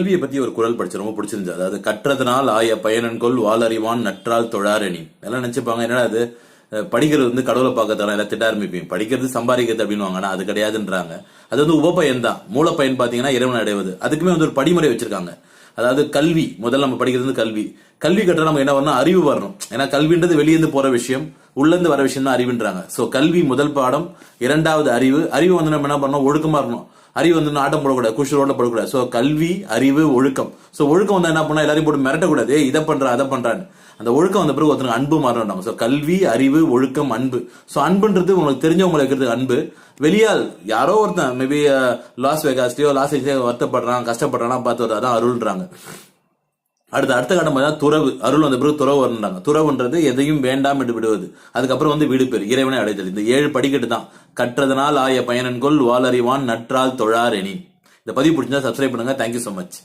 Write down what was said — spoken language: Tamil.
கல்வியை பத்தி ஒரு குரல் படிச்சு ரொம்ப பிடிச்சிருந்துச்சு. அதாவது கற்றதனால் ஆய பயனன்கொள் வாளறிவான் நற்றால் தொழாரணி எல்லாம் நினைச்சுப்பாங்க என்னடா அது படிக்கிறது வந்து கடவுளை பார்க்கறதால எல்லாம் திட்ட ஆரம்பிப்பீங்க. படிக்கிறது சம்பாதிக்கிறது அப்படின்னுவாங்க ஆனா அது கிடையாதுன்றாங்க. அது வந்து உபப்பயன் தான் மூலப்பயன் பாத்தீங்கன்னா இறைவன் அடைவது. அதுக்குமே வந்து ஒரு படிமுறை வச்சிருக்காங்க. அதாவது கல்வி. முதல்ல நம்ம படிக்கிறது வந்து கல்வி. கல்வி கற்ற நம்ம என்ன வரணும்? அறிவு வரணும். ஏன்னா கல்வின்றது வெளியேந்து போற விஷயம். உள்ளேந்து வர விஷயம் தான் அறிவுன்றாங்க. சோ கல்வி முதல் பாடம். இரண்டாவது அறிவு. அறிவு வந்து நம்ம என்ன பண்ணணும்? ஒழுக்கமா இருக்கணும் அறிவு வந்து ஆட்டம் போடக்கூடாது குஷி ரோட்ல போடக்கூடாது. ஸோ கல்வி அறிவு ஒழுக்கம். ஸோ ஒழுக்கம் வந்து என்ன பண்ணா எல்லாரையும் போட்டு மிரட்டக்கூடாது. இதை பண்ற அதை பண்றான்னு. அந்த ஒழுக்கம் வந்த பிறகு ஒருத்தருக்கு அன்பு மாறணும் ஸோ கல்வி அறிவு ஒழுக்கம் அன்பு. ஸோ அன்புன்றது உங்களுக்கு தெரிஞ்சவங்களை இருக்கிறது அன்பு. வெளியால் யாரோ ஒருத்தன் மேபி லாஸ் வேகாஸ்லயோ லாஸ் ஏஜ்லயோ வருத்தப்படுறான் கஷ்டப்படுறான் பார்த்து வருது. அதான் அருள்ன்றாங்க அடுத்த அடுத்த கட்டம் பார்த்தா துறவு அருள் வந்த பிறகு துறவு வரணுன்றாங்க துறவுன்றது எதையும் வேண்டாம் என்று விடுவது. அதுக்கப்புறம் வந்து விடுப்பேர் இறைவனை அடைதல் இந்த ஏழு படிக்கட்டு தான். கற்றதனால் ஆய பயனன்கொள் வாலறிவான் நற்றால் தொழார் எனி இந்த பதிவு பிடிச்சா சப்ஸ்கிரைப் பண்ணுங்க. Thank you so much